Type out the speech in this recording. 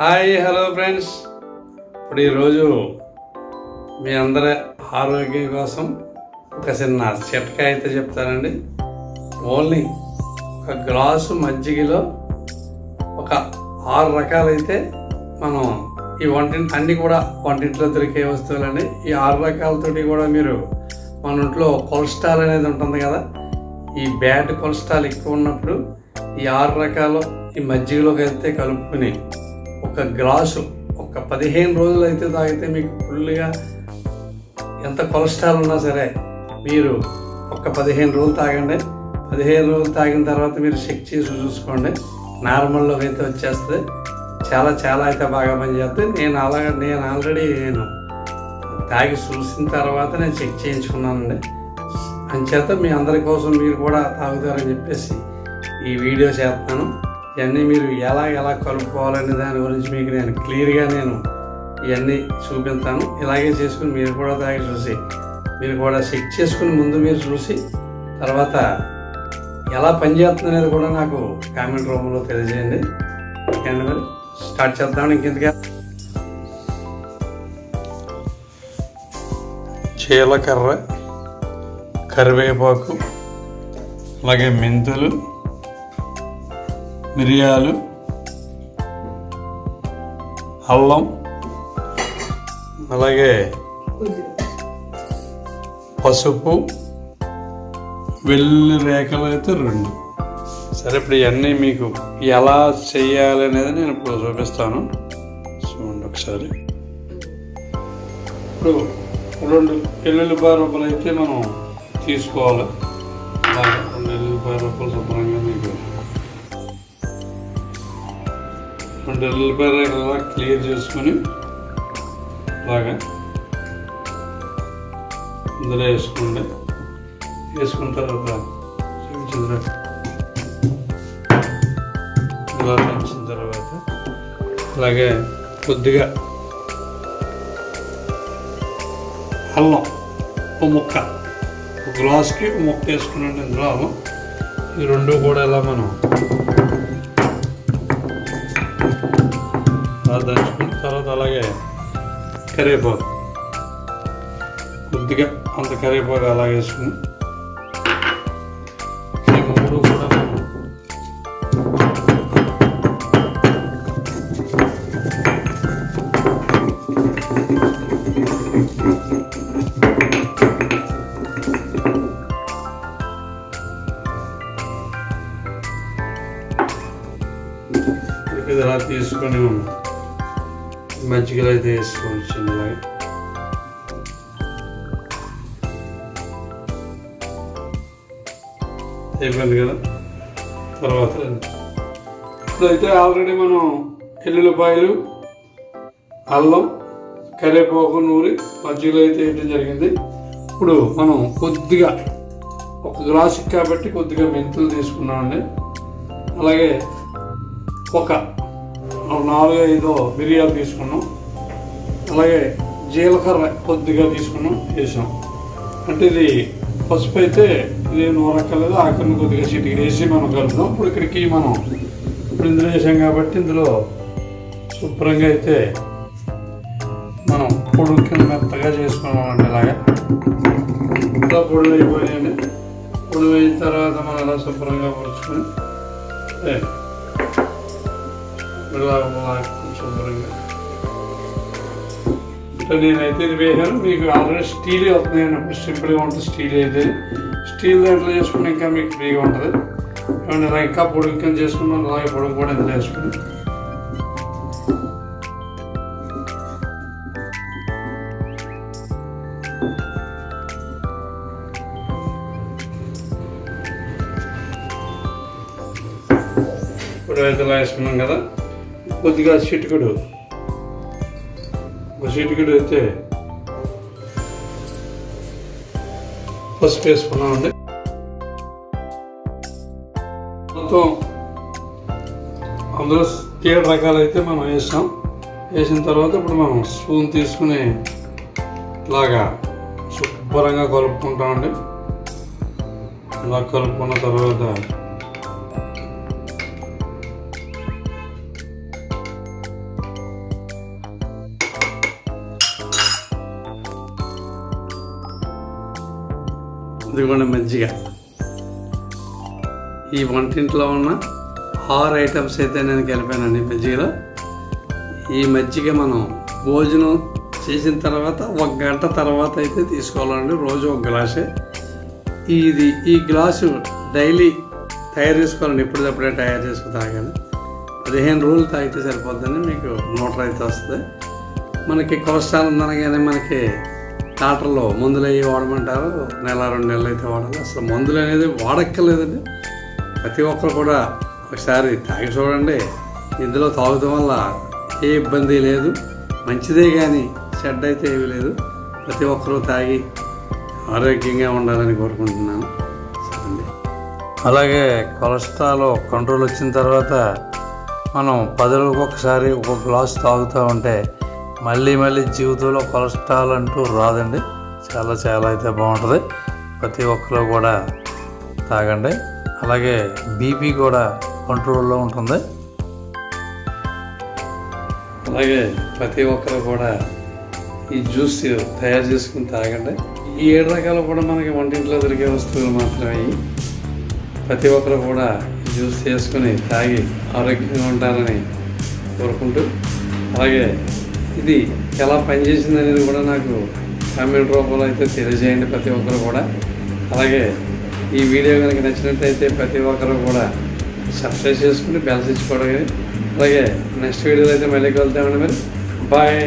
Hi hello friends. ఇప్పుడు ఈరోజు మీ అందరి ఆరోగ్యం కోసం ఒక చిన్న చిట్కా అయితే చెప్తానండి. ఓన్లీ ఒక గ్లాసు మజ్జిగలో ఒక ఆరు రకాలైతే మనం ఈ వంటింటి అన్ని కూడా వంటింట్లో దొరికే వస్తువులండి. ఈ ఆరు రకాలతోటి కూడా మీరు మన ఇంట్లో కొలెస్ట్రాల్ అనేది ఉంటుంది కదా ఈ బ్యాడ్ కొలెస్ట్రాల్ ఎక్కువ ఉన్నప్పుడు ఈ ఆరు రకాలు ఈ మజ్జిగలోకి అయితే కలుపుకుని ఒక గ్లాసు ఒక పదిహేను రోజులు అయితే తాగితే మీకు ఫుల్గా ఎంత కొలెస్ట్రాల్ ఉన్నా సరే మీరు ఒక పదిహేను రోజులు తాగండి. పదిహేను రోజులు తాగిన తర్వాత మీరు చెక్ చేసి చూసుకోండి. నార్మల్లో అయితే వచ్చేస్తుంది. చాలా చాలా అయితే బాగా పనిచేస్తుంది. నేను అలాగే నేను ఆల్రెడీ నేను తాగి చూసిన తర్వాత నేను చెక్ చేయించుకున్నానండి. అంచేత మీ అందరి కోసం మీరు కూడా తాగుతారని చెప్పేసి ఈ వీడియో చేస్తాను ఇవన్నీ మీరు ఎలా ఎలా కలుపుకోవాలనే దాని గురించి మీకు నేను క్లియర్గా నేను ఇవన్నీ చూపిస్తాను. ఇలాగే చేసుకుని మీరు కూడా తాగి చూసి మీరు కూడా చెక్ చేసుకుని ముందు మీరు చూసి తర్వాత ఎలా పనిచేస్తుంది అనేది కూడా నాకు కామెంట్ రూమ్లో తెలియజేయండి. ఓకేండి మరి స్టార్ట్ చేద్దాం ఇంకెందుకే? చీలకర్ర కరివేపాకు అలాగే మెంతులు మిరియాలు అల్లం అలాగే పసుపు వెల్లు రేఖలు అయితే రెండు. సరే ఇప్పుడు ఇవన్నీ మీకు ఎలా చేయాలి అనేది నేను ఇప్పుడు చూపిస్తాను. చూడండి ఒకసారి. ఇప్పుడు రెండు ఎల్లుల్లిపాయ రూపాయలు అయితే మనం తీసుకోవాలి. రెండు ఎల్లుల్లిపాయ రూపాయలు శుభ్రంగా రెండు ఎల్లుల్లిపాయ క్లియర్ చేసుకొని అలాగా ఇందులో వేసుకోండి. వేసుకున్న తర్వాత చూపించిన తర్వాత ఇలా పెంచిన తర్వాత అలాగే కొద్దిగా అల్లం ఒక ముక్క ఒక గ్లాస్కి ఒక ముక్క వేసుకున్నాను ఇందులో అల్లం. ఈ రెండు కూడా ఇలా మనం అలా దంచుకున్న తర్వాత అలాగే కరివేపాకు కొద్దిగా అంత కరివేపాకు అలా వేసుకుని ఈ మూడు కూడా మనం ఇది ఇలా తీసుకొని మజ్జిగలు అయితే వేసుకోవచ్చు చిన్నగా. అయిపోయింది కదా? తర్వాత ఇప్పుడైతే ఆల్రెడీ మనం ఎల్లుల్లిపాయలు అల్లం కరివేపాకు నూరి మజ్జిగలో అయితే వేయడం జరిగింది. ఇప్పుడు మనం కొద్దిగా ఒక గ్లాసు కాబట్టి కొద్దిగా మెంతులు తీసుకున్నామండి. అలాగే ఒక నాలుగు ఐదు మిరియాలు తీసుకున్నాం. అలాగే జీలకర్ర కొద్దిగా తీసుకున్నాం వేసాం. అంటే ఇది పసుపు అయితే ఇది నూరక్కర్లేదు ఆఖరిని కొద్దిగా చిటికి వేసి మనం కలుపుదాం. ఇప్పుడు ఇక్కడికి మనం ఇప్పుడు ఇందులో వేసాం కాబట్టి ఇందులో శుభ్రంగా అయితే మనం పొడు కింద మెత్తగా చేసుకున్నామండి ఇలాగా. ఇలా పొడులు అయిపోయాయండి పొడుగు అయిన తర్వాత మనం ఇలా శుభ్రంగా పొడుచుకొని ఇలా శుభ్రంగా ఇట్లా నేనైతే ఇది వేసాను మీకు ఆల్రెడీ స్టీల్ అవుతుంది అన్నప్పుడు సింపుల్గా ఉంటుంది స్టీల్ అయితే. స్టీల్ దాంట్లో చేసుకుని ఇంకా మీకు ఫ్రీగా ఉంటుంది. ఏమంటే ఇలా ఇంకా పొడుగు కింద చేసుకున్నాం అలాగే పొడుగు కూడా ఇంత వేసుకుని ఇప్పుడు అయితే ఇలా వేసుకున్నాం కదా. కొద్దిగా చిటికుడు. ఒక చిటికుడు అయితే పసుపు వేసుకున్నామండి మొత్తం అందులో ఏడు రకాలు అయితే మనం వేసాం. వేసిన తర్వాత ఇప్పుడు మనం స్పూన్ తీసుకుని ఇలాగా శుభ్రంగా కలుపుకుంటామండి. ఇలా కలుపుకున్న తర్వాత ఇదిగోండి మజ్జిగ. ఈ వంటింట్లో ఉన్న ఆరు ఐటమ్స్ అయితే నేను కలిపానండి మజ్జిగలో. ఈ మజ్జిగ మనం భోజనం చేసిన తర్వాత ఒక గంట తర్వాత అయితే తీసుకోవాలండి రోజు ఒక గ్లాసే. ఇది ఈ గ్లాసు డైలీ తయారు చేసుకోవాలండి ఎప్పటికప్పుడే తయారు చేసుకుని తాగాలి. పదిహేను రోజులు తాగితే సరిపోద్దని మీకు మోటార్ అయితే వస్తుంది. మనకి కొలెస్ట్రాల్ ఉందనగానే మనకి డాక్టర్లు మందులు అవి వాడమంటారు? నెల రెండు నెలలు అయితే వాడాలి. అసలు మందులు అనేది వాడక్కర్లేదండి. ప్రతి ఒక్కరు కూడా ఒకసారి తాగి చూడండి. ఇందులో తాగడం వల్ల ఏ ఇబ్బంది లేదు. మంచిదే కానీ చెడ్డ అయితే ఏమీ లేదు. ప్రతి ఒక్కరూ తాగి ఆరోగ్యంగా ఉండాలని కోరుకుంటున్నాను. సరే అలాగే కొలెస్ట్రాల్ కంట్రోల్ వచ్చిన తర్వాత మనం పది రోజులకు ఒకసారి ఒక గ్లాస్ తాగుతూ ఉంటే మళ్ళీ మళ్ళీ జీవితంలో కొలెస్ట్రాల్ అంటూ రాదండి. చాలా చాలా అయితే బాగుంటుంది. ప్రతి ఒక్కరు కూడా తాగండి. అలాగే బీపీ కూడా కంట్రోల్లో ఉంటుంది. అలాగే ప్రతి ఒక్కరు కూడా ఈ జ్యూస్ తయారు చేసుకుని తాగండి. ఈ ఏడు రకాలు కూడా మనకి వంటింట్లో దొరికే వస్తువులు మాత్రమే. ప్రతి ఒక్కరు కూడా జ్యూస్ చేసుకుని తాగి ఆరోగ్యంగా ఉంటారని కోరుకుంటూ అలాగే ఇది ఎలా పనిచేసింది అనేది కూడా నాకు కామెంట్ రూపంలో అయితే తెలియజేయండి ప్రతి ఒక్కరు కూడా. అలాగే ఈ వీడియో కనుక నచ్చినట్టయితే ప్రతి ఒక్కరు కూడా సబ్స్క్రైబ్ చేసుకుని బెల్స్ ఇచ్చుకోవడం కానీ అలాగే నెక్స్ట్ వీడియోలో అయితే మళ్ళీ కలుద్దామండి మరి. బాయ్